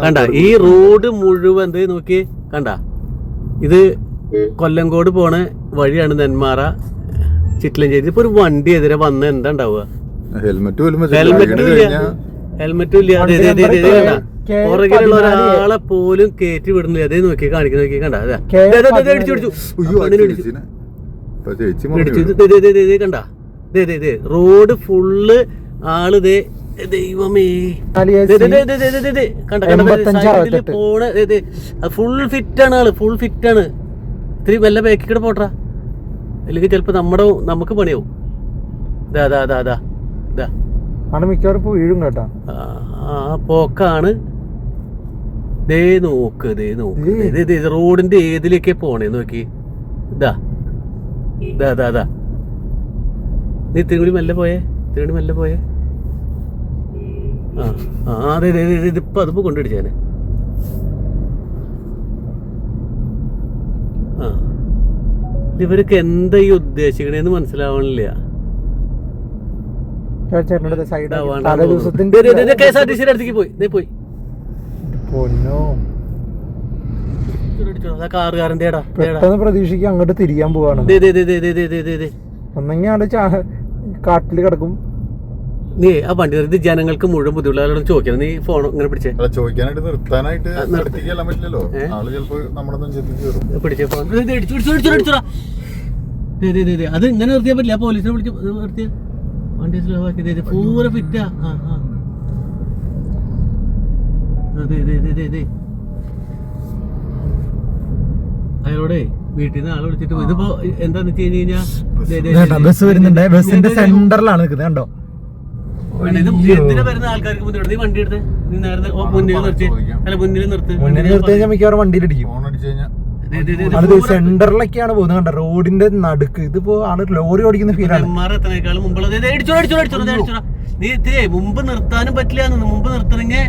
കണ്ട ഈ റോഡ് മുഴുവൻ നോക്കി കണ്ട ഇത് കൊല്ലംകോട് പോണ വഴിയാണ് നെന്മാറ ചിറ്റിലഞ്ചേരി ഇപ്പൊ ഒരു വണ്ടി എതിരെ വന്ന എന്താണ്ടാവുക ഹെൽമെറ്റ് ഹെൽമെറ്റും ഇല്ല പുറകിലുള്ള ഒരാളെ പോലും കയറ്റി വിടുന്നില്ല അതേ നോക്കി കാണിക്കുന്ന നോക്കി കണ്ട അതെ അടിച്ചു കണ്ട ദേ ദേ ദേ റോഡ് ഫുള്ള് ആൾ ദേ ദൈവമേ കണ്ട പോണ ഫുൾ ഫിറ്റ് ആണ് ആൾ ഫുൾ ഫിറ്റ് ആണ് ഇത്തിരി വല്ല ബാക്കി കൂടെ പോട്ടാ അല്ലെങ്കിൽ ചിലപ്പോ നമ്മുടെ നമുക്ക് പണിയാവും ദാ ദാ ദാ ദാ ആണ് മിക്കവാറും വീഴും കേട്ടാ ആ പോക്കാണ് ദേ നോക്ക് ദേ നോക്ക് റോഡിന്റെ ഏതിലേക്കേ പോണേ നോക്കി ഇതാ ദാ ദാ ദാ നീ ഇത്തിരി മെല്ലെ പോയേ ഇത്തിരി മെല്ലെ പോയേ ആ അതെ അതെ അതെ ഇതിപ്പോൾ അതിപ്പോൾ കൊണ്ടുപിടിച്ചേനെ ആ ഇവർക്ക് എന്താ ഈ ഉദ്ദേശിക്കണേന്ന് മനസ്സിലാവണില്ല പോയി പോയി പെട്ടെന്ന് പ്രതീക്ഷിക്കാൻ അങ്ങോട്ട് തിരിയാൻ പോവാണ് ഒന്നെങ്കിൽ കാട്ടിൽ കിടക്കും. നീ ആ വണ്ടി നിർത്തി ജനങ്ങൾക്ക് മുഴുവൻ ബുദ്ധിമുട്ടുള്ള ചോദിക്കണം നീ ഫോൺ ഇങ്ങനെ പിടിച്ചേ. ചോദിക്കാനായിട്ട് പറ്റില്ലല്ലോ. ആൾ പിടിച്ചേ ഫോൺ അത് ഇങ്ങനെ നിർത്തിയാ പറ്റില്ല. പോലീസിനെ വിളിച്ച് നിർത്തിയ. വണ്ടി സ്ലോ ആക്കി പൂര ഫിറ്റാ. ആ ആ. അതെ അതെ അതെ അതെ അയാളോടേ വീട്ടിൽ നിന്ന് ആളെ വിളിച്ചിട്ട് ഇതിപ്പോ എന്താന്ന് വെച്ച് കഴിഞ്ഞാൽ ബസ് വരുന്നുണ്ട്. ബസ്സിന്റെ സെന്ററിലാണ് നിൽക്കുന്നത് കണ്ടോ? സെന്ററിലൊക്കെയാണ് പോകുന്നത് കണ്ട? റോഡിന്റെ നടുക്ക്. ഇതിപ്പോ ആൾ ലോറി ഓടിക്കുന്ന ഫീലാണ്. നീ ഇത്തിരി മുമ്പ് നിർത്താനും പറ്റില്ല മുമ്പ് നിർത്തണെങ്കിൽ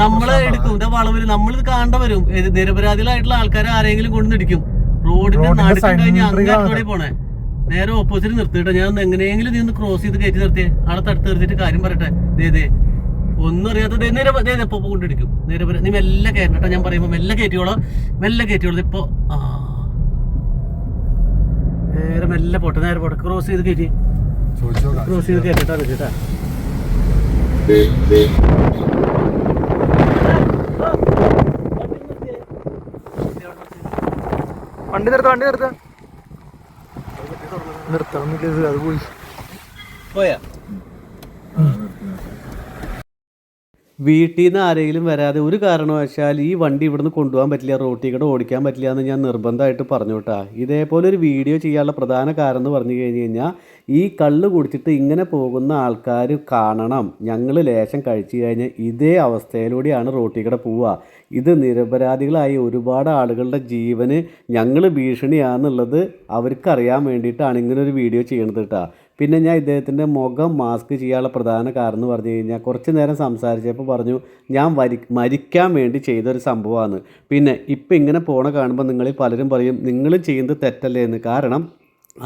നമ്മളെ എടുക്കും. ഇതാ വളവരും നമ്മളിത് കാണേണ്ട വരും. നിരപരാധികളായിട്ടുള്ള ആൾക്കാരെ ആരെങ്കിലും കൊണ്ടുവന്നിടിക്കും റോഡിന്റെ സെൻട്രിലാണ്. പോണേ. നേരെ ഓപ്പോസിറ്റ് നിർത്തിട്ടെ ഞാൻ ഒന്ന് എങ്ങനെയെങ്കിലും നീ ഒന്ന് ക്രോസ് ചെയ്ത് കയറ്റി നിർത്തിയേ. അവിടെ തടുത്ത് നിർത്തിയിട്ട് കാര്യം പറയട്ടെ. ദേ ദേ. ഒന്നും അറിയാത്ത ദേ നേരെ ദേ ദേ ഇപ്പൊ കൊണ്ടിടിക്കും നേരെ നീ മെല്ലെ കയറ്റട്ടെ ഞാൻ പറയുമ്പോ മെല്ലെ കയറ്റിയോളാം മെല്ലെ കയറ്റിയോളൂ ഇപ്പൊ ആ. നേരെ മെല്ലെ പോട്ടെ. നേരെ പോട്ടെ. ക്രോസ് ചെയ്ത് കയറ്റി. ക്രോസ് ചെയ്ത് കയറ്റിട്ടാ കേട്ടാ. വണ്ടി നിർത്ത വണ്ടി നിർത്ത. നിർത്താന്നില്ല അത് പോയി. പോയാ? വീട്ടിൽ നിന്ന് ആരെങ്കിലും വരാതെ ഒരു കാരണവശാൽ ഈ വണ്ടി ഇവിടുന്ന് കൊണ്ടുപോകാൻ പറ്റില്ല റോട്ടിൽ കൂടെ ഓടിക്കാൻ പറ്റില്ല എന്ന് ഞാൻ നിർബന്ധമായിട്ട് പറഞ്ഞു കേട്ടാ. ഇതേപോലെ ഒരു വീഡിയോ ചെയ്യാനുള്ള പ്രധാന കാരണം എന്ന് പറഞ്ഞു കഴിഞ്ഞ് കഴിഞ്ഞാൽ ഈ കള്ള് കുടിച്ചിട്ട് ഇങ്ങനെ പോകുന്ന ആൾക്കാർ കാണണം. ഞങ്ങൾ ലേശം കഴിച്ചു കഴിഞ്ഞാൽ ഇതേ അവസ്ഥയിലൂടെയാണ് റോട്ടിൽ കൂടെ പോവുക. ഇത് നിരപരാധികളായ ഒരുപാട് ആളുകളുടെ ജീവന് ഞങ്ങൾ ഭീഷണിയാണെന്നുള്ളത് അവർക്കറിയാൻ വേണ്ടിയിട്ടാണ് ഇങ്ങനൊരു വീഡിയോ ചെയ്യണത് കേട്ടോ. പിന്നെ ഞാൻ ഇദ്ദേഹത്തിന്റെ മുഖം മാസ്ക് ചെയ്യാനുള്ള പ്രധാന കാരണം എന്ന് പറഞ്ഞു കഴിഞ്ഞാൽ കുറച്ച് നേരം സംസാരിച്ചപ്പോൾ പറഞ്ഞു ഞാൻ വരി മരിക്കാൻ വേണ്ടി ചെയ്തൊരു സംഭവമാണ്. പിന്നെ ഇപ്പം ഇങ്ങനെ പോണ കാണുമ്പോൾ നിങ്ങളിൽ പലരും പറയും നിങ്ങൾ ചെയ്യുന്നത് തെറ്റല്ലേ എന്ന്. കാരണം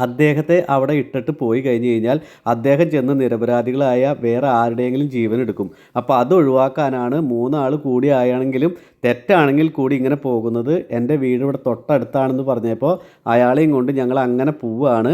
അദ്ദേഹത്തെ അവിടെ ഇട്ടിട്ട് പോയി കഴിഞ്ഞ് കഴിഞ്ഞാൽ അദ്ദേഹം ചെന്ന് നിരപരാധികളായ വേറെ ആരുടെയെങ്കിലും ജീവൻ എടുക്കും. അപ്പോൾ അത് ഒഴിവാക്കാനാണ് മൂന്നാൾ കൂടി ആയാണെങ്കിലും തെറ്റാണെങ്കിൽ കൂടി ഇങ്ങനെ പോകുന്നത്. എന്റെ വീട് ഇവിടെ തൊട്ടടുത്താണെന്ന് പറഞ്ഞപ്പോൾ അയാളെയും കൊണ്ട് ഞങ്ങൾ അങ്ങനെ പോവുകയാണ്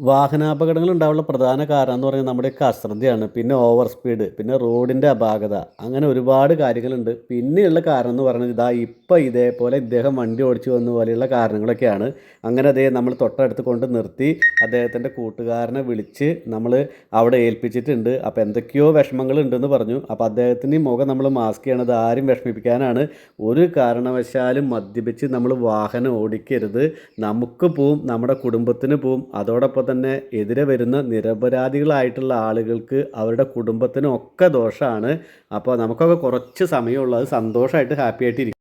വാഹനാപകടങ്ങൾ ഉണ്ടാവാനുള്ള പ്രധാന കാരണം എന്ന് പറയുന്നത് നമ്മുടെയൊക്കെ അശ്രദ്ധയാണ് പിന്നെ ഓവർ സ്പീഡ് പിന്നെ റോഡിന്റെ അപാകത അങ്ങനെ ഒരുപാട് കാര്യങ്ങളുണ്ട്. പിന്നെയുള്ള കാരണം എന്ന് പറയുന്നത് ഇതാ ഇപ്പം ഇതേപോലെ ഇദ്ദേഹം വണ്ടി ഓടിച്ചു വന്ന പോലെയുള്ള കാരണങ്ങളൊക്കെയാണ്. അങ്ങനെ അതേ നമ്മൾ തൊട്ടടുത്ത് കൊണ്ട് നിർത്തി അദ്ദേഹത്തിന്റെ കൂട്ടുകാരനെ വിളിച്ച് നമ്മൾ അവിടെ ഏൽപ്പിച്ചിട്ടുണ്ട്. അപ്പോൾ എന്തൊക്കെയോ വിഷമങ്ങൾ ഉണ്ടെന്ന് പറഞ്ഞു. അപ്പോൾ അദ്ദേഹത്തിന്റെ മുഖം നമ്മൾ മാസ്ക് ചെയ്യണത് ആരും വിഷമിപ്പിക്കാനാണ്. ഒരു കാരണവശാലും മദ്യപിച്ച് നമ്മൾ വാഹനം ഓടിക്കരുത്. നമുക്ക് പോവും നമ്മുടെ കുടുംബത്തിന് പോവും. അതോടൊപ്പം തന്നെ എതിരെ വരുന്ന നിരപരാധികളായിട്ടുള്ള ആളുകൾക്ക് അവരുടെ കുടുംബത്തിനും ഒക്കെ ദോഷമാണ് അപ്പോൾ നമുക്കൊക്കെ കുറച്ച് സമയമുള്ളത് സന്തോഷമായിട്ട് ഹാപ്പി ആയിട്ട്